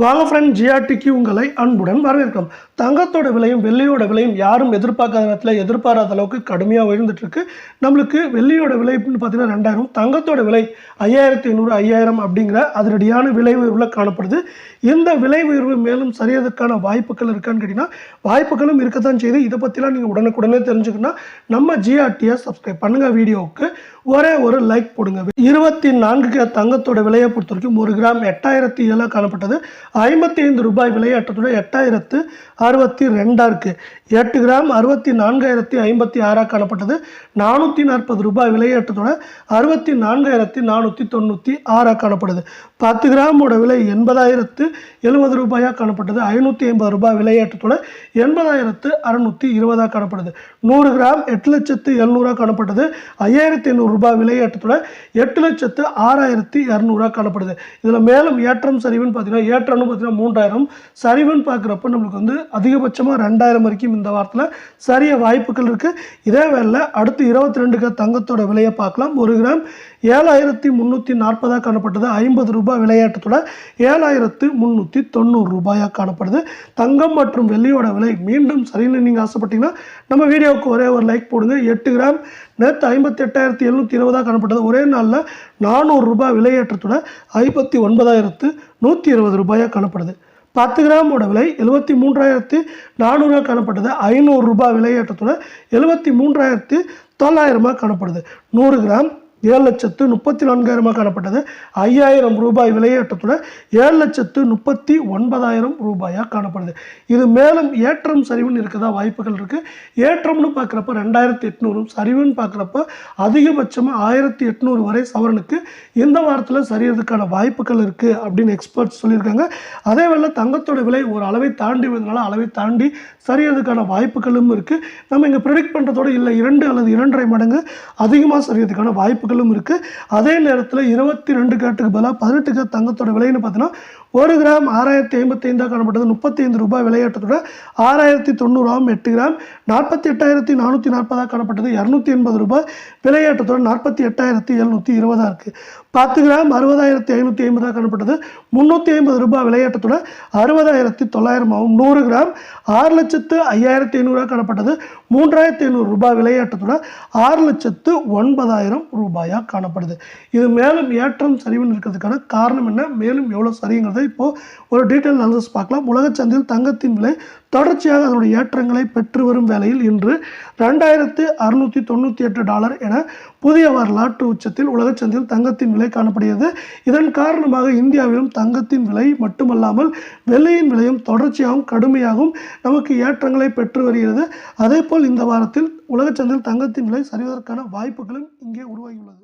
வாங்க ஃப்ரெண்ட் ஜிஆர்டிக்கு உங்களை அன்புடன் வரவேற்கிறோம். தங்கத்தோட விலையும் வெள்ளியோட விலையும் யாரும் எதிர்பார்க்காத நேரத்தில் எதிர்பாராத அளவுக்கு கடுமையாக உயர்ந்துட்டுருக்கு நம்மளுக்கு வெள்ளியோட விலை அப்படின்னு பார்த்தீங்கன்னா ரெண்டாயிரம் தங்கத்தோட விலை ஐயாயிரத்தி ஐநூறு ஐயாயிரம் அப்படிங்கிற அதிரடியான விலை உயர்வில் காணப்படுது. இந்த விலை உயர்வு மேலும் சரியதற்கான வாய்ப்புகள் இருக்கான்னு கேட்டிங்கன்னா வாய்ப்புகளும் இருக்கத்தான் செய்யுது இதை பற்றிலாம் நீங்கள் உடனுக்குடனே தெரிஞ்சுக்கணும்னா நம்ம ஜிஆர்டியை சப்ஸ்கிரைப் பண்ணுங்கள் வீடியோவுக்கு ஒரே ஒரு லைக் போடுங்க. இருபத்தி நான்கு தங்கத்தோட விலையை பொறுத்த வரைக்கும் ஒரு கிராம் எட்டாயிரத்தி ஏழாக காணப்பட்டது. ஐம்பத்தி ஐந்து ரூபாய் விலையாட்டத்தோட எட்டாயிரத்து அறுபத்தி ரெண்டாக இருக்குது எட்டு கிராம் அறுபத்தி நான்காயிரத்தி ஐம்பத்தி ஆறாக காணப்பட்டது. நானூற்றி நாற்பது ரூபாய் விலையாட்டத்தோட அறுபத்தி நான்காயிரத்தி நானூற்றி தொண்ணூற்றி ஆறாக காணப்படுது. பத்து கிராமோட விலை எண்பதாயிரத்து எழுபது ரூபாயாக காணப்பட்டது. ஐநூற்றி ஐம்பது ரூபாய் விலையேற்றத்தோட எண்பதாயிரத்து அறுநூற்றி இருபதாக காணப்படுது. நூறு கிராம் எட்டு லட்சத்து எழுநூறாக காணப்பட்டது. ஐயாயிரத்தி எண்ணூறு ரூபாய் விலையேற்றத்தோட எட்டு லட்சத்து ஆறாயிரத்தி இரநூறுவா காணப்படுது. இதில் மேலும் ஏற்றம் சரிவுன்னு பார்த்தீங்கன்னா ஏற்றம்னு பார்த்தீங்கன்னா மூன்றாயிரம். சரிவுன்னு பார்க்குறப்ப நம்மளுக்கு வந்து அதிகபட்சமாக ரெண்டாயிரம் வரைக்கும் இந்த வாரத்தில் சரிய வாய்ப்புகள் இருக்குது இதே வேளையில் அடுத்து இருபத்தி ரெண்டுக்கு தங்கத்தோட விலையை பார்க்கலாம். ஒரு கிராம் ஏழாயிரத்தி முந்நூற்றி நாற்பதாக காணப்பட்டது. ஐம்பது ரூபாய் விலையேற்றத்தோட ஏழாயிரத்து முந்நூற்றி தொண்ணூறு ரூபாயாக காணப்படுது. தங்கம் மற்றும் வெள்ளியோட விலை மீண்டும் சரின்னு நீங்கள் ஆசைப்பட்டீங்கன்னா நம்ம வீடியோவுக்கு ஒரே ஒரு லைக் போடுங்க. எட்டு கிராம் நேற்று ஐம்பத்தி எட்டாயிரத்தி எழுநூற்றி இருபதாக காணப்பட்டது. ஒரே நாளில் நானூறு ரூபாய் விலையேற்றத்தோட ஐம்பத்தி ஒன்பதாயிரத்து நூற்றி இருபது ரூபாயாக காணப்படுது. பத்து கிராமோட விலை எழுபத்தி மூன்றாயிரத்து நானூறுரூவா காணப்பட்டது. ஐநூறு ரூபாய் விலையேற்றத்தோட எழுபத்தி மூன்றாயிரத்து தொள்ளாயிரமாக காணப்படுது. நூறு கிராம் ஏழு லட்சத்து முப்பத்தி நான்காயிரமாக காணப்பட்டது. ஐயாயிரம் ரூபாய் விலையேற்றத்தோட ஏழு லட்சத்து முப்பத்தி ஒன்பதாயிரம் ரூபாயாக காணப்படுது. இது மேலும் ஏற்றம் சரிவுன்னு இருக்கதா? வாய்ப்புகள் இருக்குது ஏற்றம்னு பார்க்குறப்ப ரெண்டாயிரத்தி எட்நூறும் சரிவுன்னு பார்க்குறப்ப அதிகபட்சமாக ஆயிரத்தி எட்நூறு வரை சவரனுக்கு இந்த வாரத்தில் சரியறதுக்கான வாய்ப்புகள் இருக்குது அப்படின்னு எக்ஸ்பர்ட்ஸ் சொல்லியிருக்காங்க. அதே வேளை தங்கத்தோட விலை ஒரு அளவை தாண்டி வந்தனால அளவை தாண்டி சரியறதுக்கான வாய்ப்புகளும் இருக்குது நம்ம இங்கே ப்ரிடிக்ட் பண்ணுறதோட இல்லை இரண்டு அல்லது இரண்டரை மடங்கு அதிகமாக சரியறதுக்கான பொருட்களும் இருக்குது அதே நேரத்தில் இருபத்தி ரெண்டு கேட்டுக்கு பதிலாக பதினெட்டு கேட் தங்கத்தோட விலைன்னு பார்த்தீங்கன்னா ஒரு கிராம் ஆறாயிரத்தி ஐம்பத்தைந்தாக காணப்பட்டது. முப்பத்தி ஐந்து ரூபாய் விளையாட்டத்தோட ஆறாயிரத்தி தொண்ணூறாம் எட்டு கிராம். நாற்பத்தி எட்டாயிரத்தி நானூற்றி நாற்பதாக காணப்பட்டது. இரநூத்தி எண்பது ரூபாய் விளையாட்டத்தோட நாற்பத்தி எட்டாயிரத்தி எழுநூற்றி இருபதாக இருக்குது பத்து கிராம் அறுபதாயிரத்தி ஐநூற்றி ஐம்பதாக காணப்பட்டது. முந்நூற்றி ஐம்பது ரூபாய் விளையாட்டத்தோட அறுபதாயிரத்தி தொள்ளாயிரமாகவும் நூறு கிராம். ஆறு லட்சத்து ஐயாயிரத்தி ஐநூறுரூவா காணப்பட்டது. மூன்றாயிரத்தி ஐநூறு ரூபாய் விளையாட்டத்தோட ஆறு லட்சத்து ஒன்பதாயிரம் ரூபாய். ரூபாயாக காணப்படுது. இது மேலும் ஏற்றம் சரிவுன்னு இருக்கிறதுக்கான காரணம் என்ன? மேலும் எவ்வளோ சரிங்கிறத இப்போது ஒரு டீட்டெயில் அனாலிசிஸ் பார்க்கலாம். உலகச் சந்தையில் தங்கத்தின் விலை தொடர்ச்சியாக அதனுடைய ஏற்றங்களை பெற்று வரும் வேளையில் இன்று ரெண்டாயிரத்து அறுநூற்றி தொண்ணூற்றி எட்டு டாலர் என புதிய வரலாற்று உச்சத்தில் உலகச் சந்தையில் தங்கத்தின் விலை காணப்படுகிறது. இதன் காரணமாக இந்தியாவிலும் தங்கத்தின் விலை மட்டுமல்லாமல் வெள்ளியின் விலையும் தொடர்ச்சியாகவும் கடுமையாகவும் நமக்கு ஏற்றங்களை பெற்று வருகிறது. அதேபோல் இந்த வாரத்தில் உலகச் சந்தையில் தங்கத்தின் விலை சரிவதற்கான வாய்ப்புகளும் இங்கே உருவாகியுள்ளது.